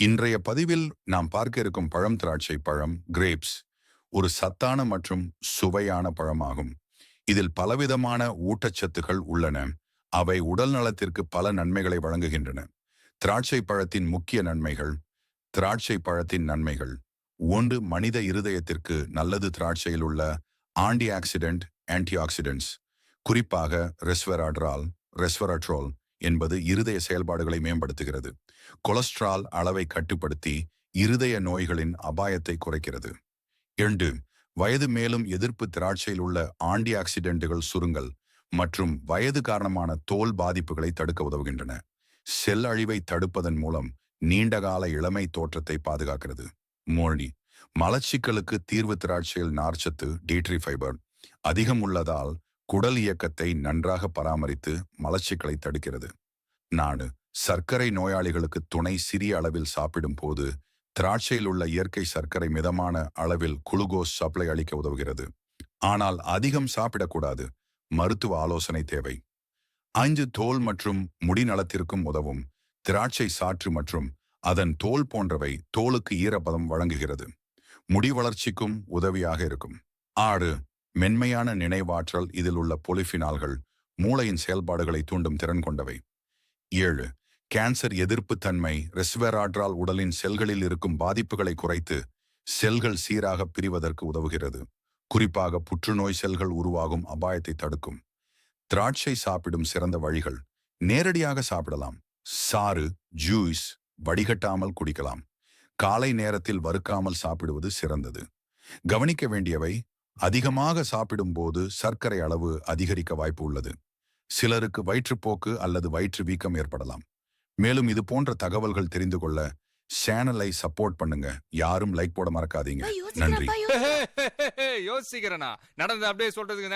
இன்றைய பதிவில் நாம் பார்க்க இருக்கும் பழம் திராட்சை பழம் கிரேப்ஸ் ஒரு சத்தான மற்றும் சுவையான பழமாகும். இதில் பலவிதமான ஊட்டச்சத்துக்கள் உள்ளன. அவை உடல் நலத்திற்கு பல நன்மைகளை வழங்குகின்றன. திராட்சை பழத்தின் முக்கிய நன்மைகள் திராட்சை பழத்தின் நன்மைகள். ஒன்று மனித இருதயத்திற்கு நல்லது திராட்சையில் உள்ள ஆன்டி ஆக்சிடென்ட் ஆன்டி ஆக்சிடென்ட்ஸ் குறிப்பாக ரெஸ்வெராட்ரால் ரெஸ்வெராட்ரோல் என்பது இருதய செயல்பாடுகளை மேம்படுத்துகிறது. கொலஸ்ட்ரால் அளவை கட்டுப்படுத்தி இருதய நோய்களின் அபாயத்தை குறைக்கிறது. இரண்டு வயது மேலும் எதிர்ப்பு திராட்சையில் உள்ள ஆன்டி ஆக்சிடென்ட்டுகள் சுருங்கல் மற்றும் வயது காரணமான தோல் பாதிப்புகளை தடுக்க உதவுகின்றன. செல் அழிவை தடுப்பதன் மூலம் நீண்டகால இளமை தோற்றத்தை பாதுகாக்கிறது. மோழி மலச்சிக்கலுக்கு தீர்வு திராட்சையில் நார்ச்சத்து டீட்ரி ஃபைபர் அதிகம் உள்ளதால் குடல் இயக்கத்தை நன்றாக பராமரித்து மலச்சிக்கலை தடுக்கிறது. நாடு. சர்க்கரை நோயாளிகளுக்கு துணை சிறிய அளவில் சாப்பிடும் போது திராட்சையில் உள்ள இயற்கை சர்க்கரை மிதமான அளவில் குளுகோஸ் சப்ளை அளிக்க உதவுகிறது. ஆனால் அதிகம் சாப்பிடக்கூடாது. மருத்துவ ஆலோசனை தேவை. ஐந்து தோல் மற்றும் முடி நலத்திற்கும் உதவும். திராட்சை சாற்று மற்றும் அதன் தோல் போன்றவை தோலுக்கு ஈரப்பதம் வழங்குகிறது. முடி வளர்ச்சிக்கும் உதவியாக இருக்கும். ஆறு மென்மையான நினைவாற்றல் இதில் உள்ள பொலிஃபினால்கள் மூளையின் செயல்பாடுகளை தூண்டும் திறன் கொண்டவை. ஏழு. கேன்சர் எதிர்ப்பு தன்மை ரெஸ்வெராட்ரால் உடலின் செல்களில் இருக்கும் பாதிப்புகளை குறைத்து செல்கள் சீராக பிரிவதற்கு உதவுகிறது. குறிப்பாக புற்றுநோய் செல்கள் உருவாகும் அபாயத்தை தடுக்கும். திராட்சை சாப்பிடும் சிறந்த வழிகள் நேரடியாக சாப்பிடலாம். சாறு ஜூஸ் வடிகட்டாமல் குடிக்கலாம். காலை நேரத்தில் வறுக்காமல் சாப்பிடுவது சிறந்தது. கவனிக்க வேண்டியவை அதிகமாக சாப்பிடும்போது சர்க்கரை அளவு அதிகரிக்க வாய்ப்பு உள்ளது. சிலருக்கு வயிற்றுப்போக்கு அல்லது வயிற்று வீக்கம் ஏற்படலாம். மேலும் இது போன்ற தகவல்கள் தெரிந்து கொள்ள சேனலை சப்போர்ட் பண்ணுங்க. யாரும் லைக் போட மறக்காதீங்க. நன்றி. யோசிக்கிறேனா. நடந்து அப்படியே சொல்றதுக்கு